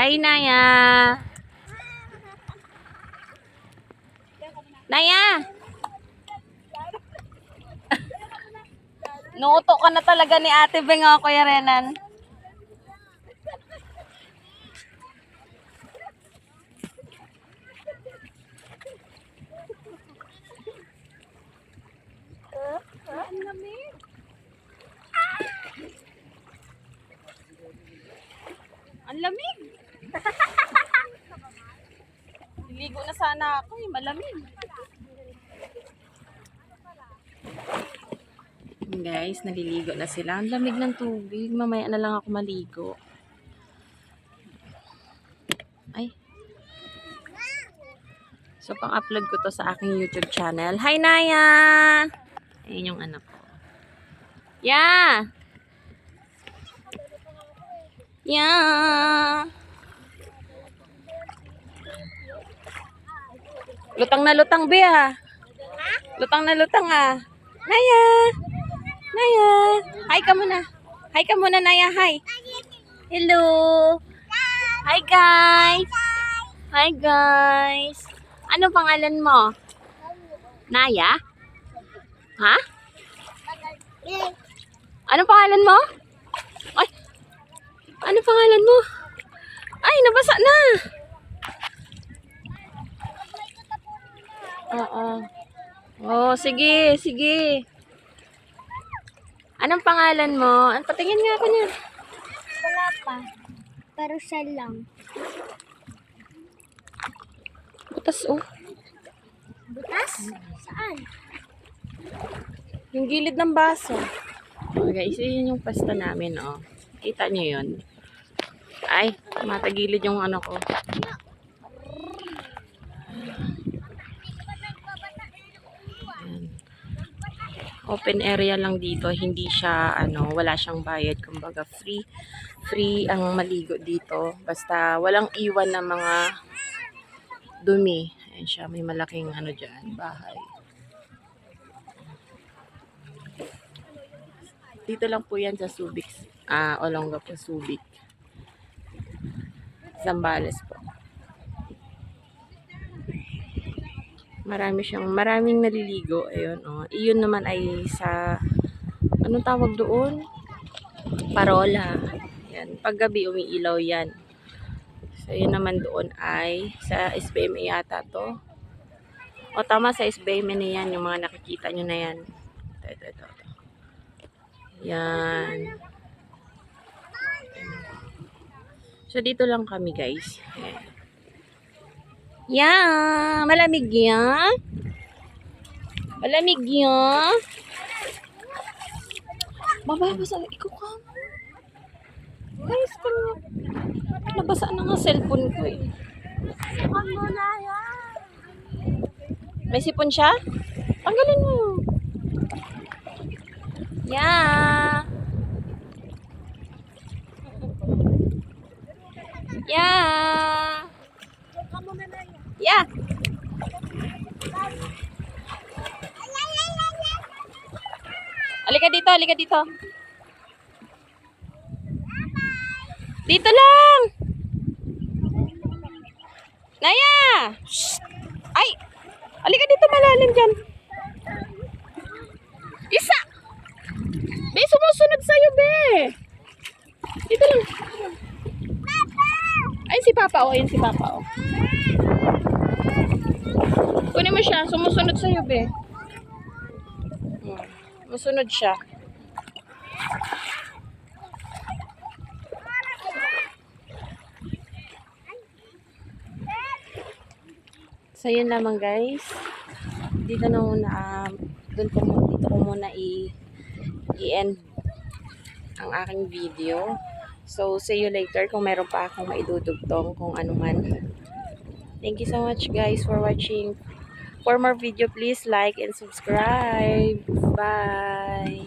Hi, Naya. Naya! Nuto ka na talaga ni Ate Beng ako, Kuya Renan. Ang lamig. Ligo na sana ako eh, malamig. Guys, naliligo na sila. Ang lamig ng tubig. Mamaya na lang ako maligo. Ay. So, pang-upload ko to sa aking YouTube channel. Hi, Naya! Ayun yung anak ko. Yeah! Yeah! Lutang na lutang, be, ah. Lutang na lutang, ah. Naya! Naya! Hi ka muna. Hi ka muna, Naya. Hi. Hello. Hi, guys. Hi, guys. Ano pangalan mo? Naya? Ha? Ano pangalan mo? Ay! Ano pangalan mo? Ay, nabasa na. Oo. Oh, sige, sige. Anong pangalan mo? An patingin nga ako niya. Wala pa. Pero siya lang. Butas, oh. Butas? Saan? Yung gilid ng baso. Oh, guys, yun yung pasta namin, oh. Kita nyo yun. Ay, matagilid yung ano ko. Ayan. Open area lang dito, hindi siya ano, wala siyang bayad, kumbaga free free ang maligo dito. Basta walang iwan ng mga dumi. Ayan siya, may malaking ano diyan, bahay. Dito lang po yan sa Subic. Ah, Olonga po, Subic. Zambales po. Marami siyang, maraming naliligo. Ayun, oh. Iyon naman ay sa, anong tawag doon? Parola. Yan. Paggabi, umiilaw yan. So, yun naman doon ay sa SBM yata to. O, tama sa SBM na yan. Yung mga nakikita nyo na yan. Ito, ito, ito. ito. Yan. So, dito lang kami, guys. Ayan. Yan. Malamig yan. Malamig yan. Mababasa. Ikaw ka. Guys, kung nabasa na nga cellphone ko eh. May sipon siya? Tanggalin mo. Yeah. Yeah. Kamu na na yan. Yeah. Halika dito, halika dito. Dito lang. Naya! Shh! Ay! Halika dito malalim dyan. Isa! Be, sumusunod sa'yo, be. Dito lang. Ay, si Papa, oh. Ayun si Papa, oh. Kunin mo siya. Sumusunod sa'yo, be. Hmm. Sumusunod siya. So, yun lamang guys. Dito na muna, um, dun ko dito ko muna i- i-end ang aking video. So, see you later kung meron pa akong maidudugtong kung ano man. Thank you so much guys for watching. For more video, please like and subscribe. Bye!